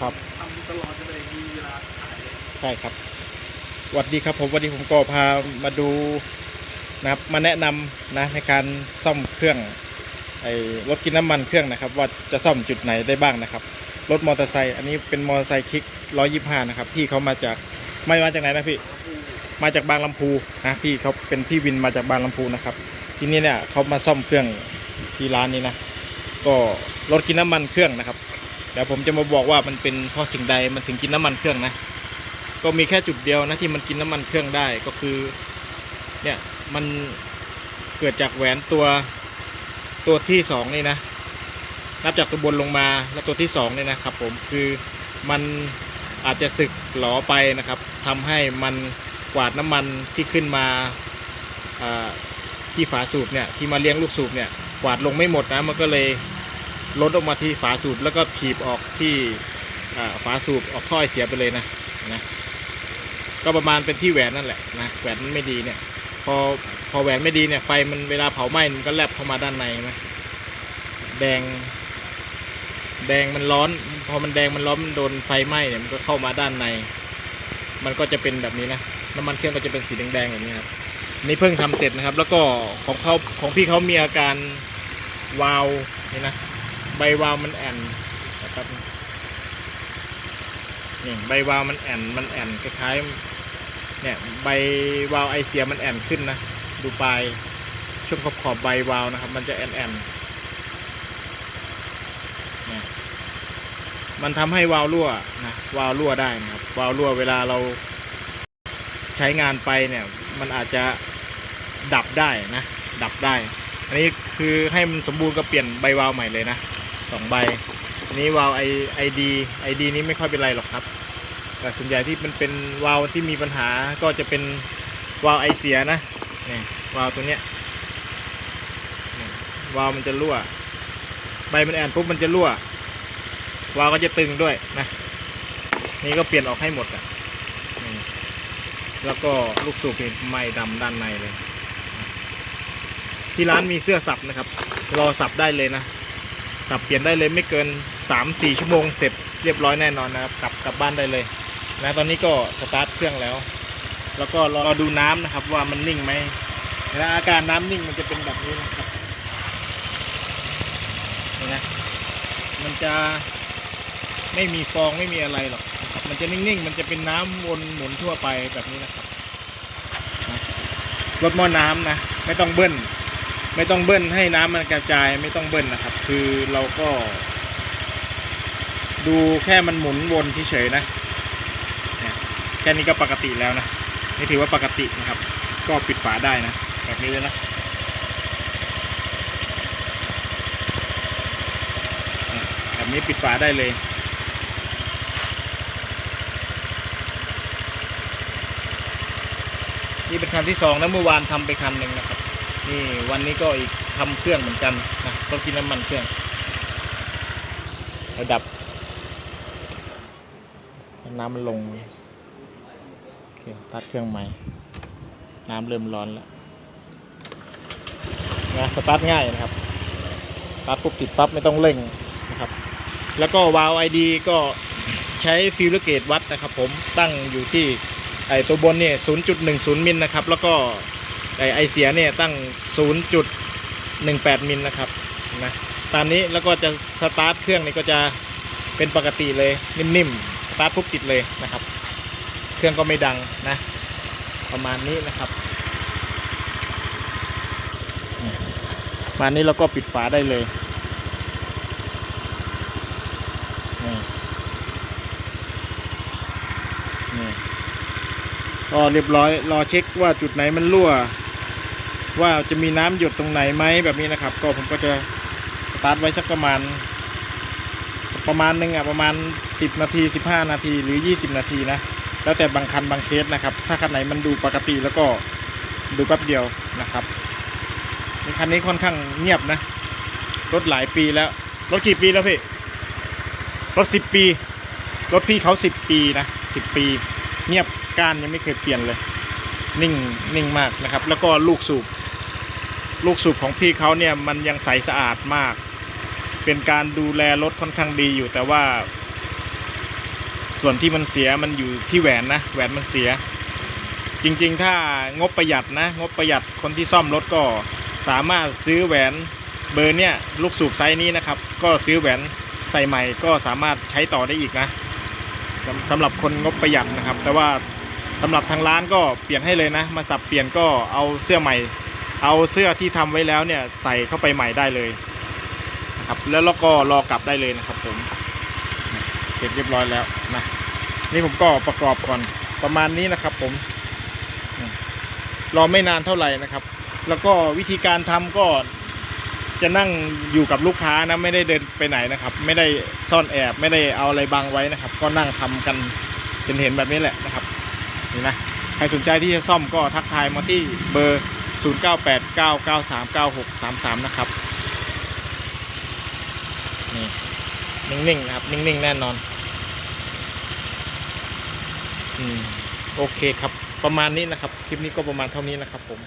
ครับทำตลอดจะเลยมีเวลาขายเลยใช่ครับสวัสดีครับผมวันนี้ผมก็พามาดูนะครับมาแนะนำนะในการซ่อมเครื่องไอ้รถกินน้ำมันเครื่องนะครับ ว่าจะซ่อมจุดไหนได้บ้างนะครับ รถมอเตอร์ไซค์อันนี้เป็นมอเตอร์ไซค์คลิก125นะครับพี่เขามาจากไม่มาจากไหนนะพี่มาจากบางลำพูนะพี่เขาเป็นพี่วินมาจากบางลำพูนะครับ ทีนี้เนี่ยเขามาซ่อมเครื่องที่ร้านนี้นะก็รถกินน้ำมันเครื่องนะครับเดี๋ยวผมจะมาบอกว่ามันเป็นเพราะสิ่งใดมันถึงกินน้ำมันเครื่องนะ ก็มีแค่จุดเดียวนะที่มันกินน้ำมันเครื่องได้ก็คือเนี่ยมันเกิดจากแหวนตัวตัวที่สองนี่นะนับจากตัวบนลงมาแล้วตัวที่สองนี่นะครับ ผมคือมันอาจจะสึกหลอไปนะครับทำให้มันกวาดน้ำมันที่ขึ้นมาที่ฝาสูบเนี่ยที่มาเลี้ยงลูกสูบเนี่ยกวาดลงไม่หมดนะมันก็เลย ลดออกมาที่ฝาสูบแล้วก็ถีบออกที่ฝาสูบออกท่อไอเสียไปเลยนะนะก็ประมาณเป็นที่แหวนนั่นแหละนะแหวนมันไม่ดีเนี่ยพอพอแหวนไม่ดีเนี่ยไฟมันเวลาเผาไหม้มันก็แลบเข้ามาด้านในนะแดง แดงมันร้อน พอมันแดงมันร้อนมันโดนไฟไหม้เนี่ยมันก็เข้ามาด้านใน มันก็จะเป็นแบบนี้นะน้ำมันเครื่องก็จะเป็นสีแดงๆแบบนี้ครับนี่เพิ่งทำเสร็จนะครับ แล้วก็ของเขาของพี่เขามีอาการวาวนี่นะ ใบวาวมันแอนนะครับนี่ใบวาวมันแอนมันแอนคล้ายๆเนี่ยใบวาวไอเสียมันแอนขึ้นนะดูปลายช่วงขอบขอบใบวาวนะครับ มันจะแอนแอนเนี่ยมันทำให้วาวรั่วนะวาวรั่วได้นะครับวาวรั่วเวลาเราใช้งานไปเนี่ย มันอาจจะดับได้นะ ดับได้ อันนี้คือให้มันสมบูรณ์ก็เปลี่ยนใบวาวใหม่เลยนะ สองใบอันนี้วาล์วไอไอดีไอดีนี้ไม่ค่อยเป็นไรหรอกครับแต่ส่วนใหญ่ที่มันเป็นวาล์วที่มีปัญหาก็จะเป็นวาล์วไอเสียนะนี่วาล์วตัวเนี้ยวาล์วมันจะรั่ว ใบมันแอนปุ๊บมันจะรั่ว วาล์วก็จะตึงด้วยนะ นี่ก็เปลี่ยนออกให้หมดอะแล้วก็ลูกสูบนี่ไม้ดำด้านในเลย ที่ร้านมีเสื้อสับนะครับ รอสับได้เลยนะ สับเปลี่ยนได้เลยไม่เกิน 3-4 ชั่วโมงเสร็จเรียบร้อยแน่นอนนะครับ กลับกลับบ้านได้เลยนะตอนนี้ก็สตาร์ทเครื่องแล้ว แล้วก็รอดูน้ำนะครับ ว่ามันนิ่งไหมนะอาการน้ำนิ่งมันจะเป็นแบบนี้นะครับนี่นะมันจะไม่มีฟองไม่มีอะไรหรอกนะครับมันจะนิ่งๆ มันจะเป็นน้ำวนหมุนทั่วไปแบบนี้นะครับรถหม้อน้ำนะ ไม่ต้องเบิ้ล ไม่ต้องเบิ้ลให้น้ำมันกระจายไม่ต้องเบิ้ลนะครับ คือเราก็ ดูแค่มันหมุนวนเฉยๆนะเนี่ยแค่นี้ก็ปกติแล้วนะนี่ถือว่าปกตินะครับ ก็ปิดฝาได้นะ แบบนี้เลยนะแบบนี้ปิดฝาได้เลยนี่เป็นคันที่สองนะเมื่อวานทำไปคันหนึ่งนะครับ นี่วันนี้ก็อีกทำเครื่องเหมือนกันนะต้องกินน้ำมันเครื่องระดับ น้ำมันลงโอเคตัดเครื่องใหม่ น้ำเริ่มร้อนแล้วนะสตาร์ทง่ายนะครับสตาร์ทปุ๊บติดปั๊บไม่ต้องเร่งนะครับ แล้วก็วาล์วไอดีก็ใช้ฟิลเลเกตวัดนะครับผมตั้งอยู่ที่ไอตัวบนเนี่ย0.10 มิลนะครับ แล้วก็ ไอไอเสียเนี่ยตั้ง 0.18 มิลนะครับนะตามนี้แล้วก็จะสตาร์ทเครื่องนี่ก็จะเป็นปกติเลยนิ่มๆสตาร์ทปุ๊บติดเลยนะครับ เครื่องก็ไม่ดังนะ ประมาณนี้นะครับประมาณนี้เราก็ปิดฝาได้เลยนี่นี่ก็เรียบร้อยรอเช็คว่าจุดไหนมันรั่ว ว่าจะมีน้ำหยดตรงไหนไหมแบบนี้นะครับ ก็ผมก็จะสตาร์ทไว้สักประมาณ ประมาณหนึ่งอะประมาณ 10 นาที 15 นาทีหรือ 20 นาทีนะแล้วแต่บางคันบางเคสนะครับ ถ้าคันไหนมันดูปกติแล้วก็ดูแป๊บเดียวนะครับในคันนี้ค่อนข้างเงียบนะรถหลายปีแล้วรถกี่ปีแล้วพี่รถ10ปี รถพี่เขา10ปีนะ10ปี เงียบก้านยังไม่เคยเปลี่ยนเลย นิ่งนิ่งมากนะครับ แล้วก็ลูกสูบ ลูกสูบของพี่เขาเนี่ยมันยังใสสะอาดมาก เป็นการดูแลรถค่อนข้างดีอยู่แต่ว่า ส่วนที่มันเสียมันอยู่ที่แหวนนะแหวนมันเสีย จริงๆ ถ้างบประหยัดนะ งบประหยัดคนที่ซ่อมรถก็สามารถซื้อแหวนเบอร์เนี่ยลูกสูบไซส์นี้นะครับ ก็ซื้อแหวนใส่ใหม่ก็สามารถใช้ต่อได้อีกนะสำสำหรับคนงบประหยัดนะครับ แต่ว่าสำหรับทางร้านก็เปลี่ยนให้เลยนะ มาสับเปลี่ยนก็เอาเสื้อใหม่ เอาเสื้อที่ทำไว้แล้วเนี่ยใส่เข้าไปใหม่ได้เลยนะครับแล้วเราก็รอกลับได้เลยนะครับผมเสร็จเรียบร้อยแล้วนะนี่ผมก็ประกอบก่อนประมาณนี้นะครับ ผมรอไม่นานเท่าไหร่นะครับ แล้วก็วิธีการทำก็จะนั่งอยู่กับลูกค้านะไม่ได้เดินไปไหนนะครับ ไม่ได้ซ่อนแอบไม่ได้เอาอะไรบังไว้นะครับ ก็นั่งทำกันเห็นเห็นแบบนี้แหละนะครับนี่นะใครสนใจที่จะซ่อมก็ทักทายมาที่เบอร์ 0989939633 นะครับ นี่นิ่งๆนะครับ นิ่งๆ แน่นอน อืม โอเคครับ ประมาณนี้นะครับ คลิปนี้ก็ประมาณเท่านี้นะครับผม